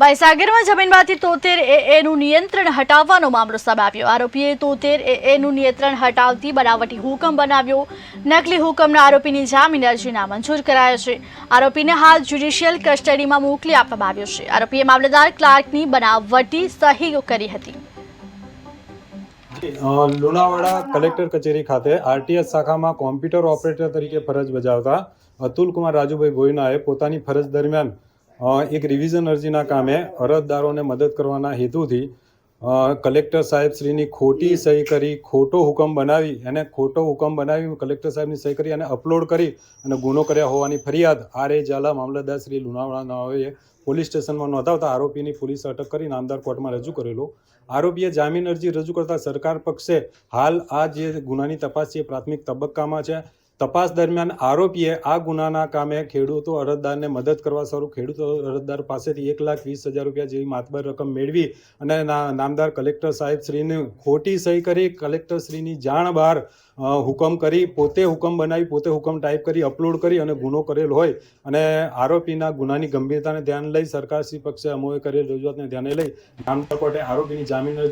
ભાઈસાગરમાં જમીનમાંથી તોતેર એનું નિયંત્રણ હટાવવાનો મામલો સામે આવ્યો આરોપીએ તોતેર એનું નિયંત્રણ હટાવતી બનાવટી હુકમ બનાવ્યો. નકલી હુકમના આરોપીની જામીન અરજી નામંજૂર કરાયો છે. આરોપીને હાલ જ્યુડિશિયલ કસ્ટડીમાં મોકલી આપવામાં આવ્યો છે. આરોપીએ મામલતદાર ક્લાર્કની બનાવટી સહી કરી હતી. લુણાવાડા કલેક્ટર કચેરી ખાતે આરટીએસ શાખામાં કોમ્પ્યુટર ઓપરેટર તરીકે ફરજ બજાવતા અતુલ કુમાર રાજુભાઈ ગોયનાએ પોતાની ફરજ દરમિયાન એક રિવિઝન અરજીના કામે અરજદારોને મદદ કરવાના હેતુથી કલેક્ટર સાહેબ શ્રીની ખોટી સહી કરી, ખોટો હુકમ બનાવી એને ખોટો હુકમ બનાવી કલેક્ટર સાહેબની સહી કરી અને અપલોડ કરી અને ગુનો કર્યા હોવાની ફરિયાદ આર એ ઝાલા મામલતદાર શ્રી લુણાવાડાનાઓએ પોલીસ સ્ટેશનમાં નોંધાવતા આરોપીની પોલીસ અટક કરી નામદાર કોર્ટમાં રજૂ કરેલો. આરોપીએ જામીન અરજી રજૂ કરતા સરકાર પક્ષે હાલ આ જે ગુનાની તપાસ છે એ પ્રાથમિક તબક્કામાં છે. તપાસ દરમિયાન આરોપીએ આ ગુનાના કામે ખેડૂતો અરજદારને મદદ કરવા સ્વરૂપ ખેડૂતો અરજદાર પાસેથી એક લાખ વીસ હજાર રૂપિયા જેવી માતબર રકમ મેળવી અને નામદાર કલેક્ટર સાહેબ શ્રીને ખોટી સહી કરી. કલેક્ટર શ્રીની જાણ બહાર હુકમ કરી, પોતે હુકમ બનાવી, પોતે હુકમ ટાઈપ કરી, અપલોડ કરી અને ગુનો કરેલ હોય. અને આરોપીના ગુનાની ગંભીરતાને ધ્યાન લઈ સરકારશ્રી પક્ષે અમોએ કરેલ રજૂઆતને ધ્યાને લઈ નામદાર કોર્ટે આરોપીની જામીન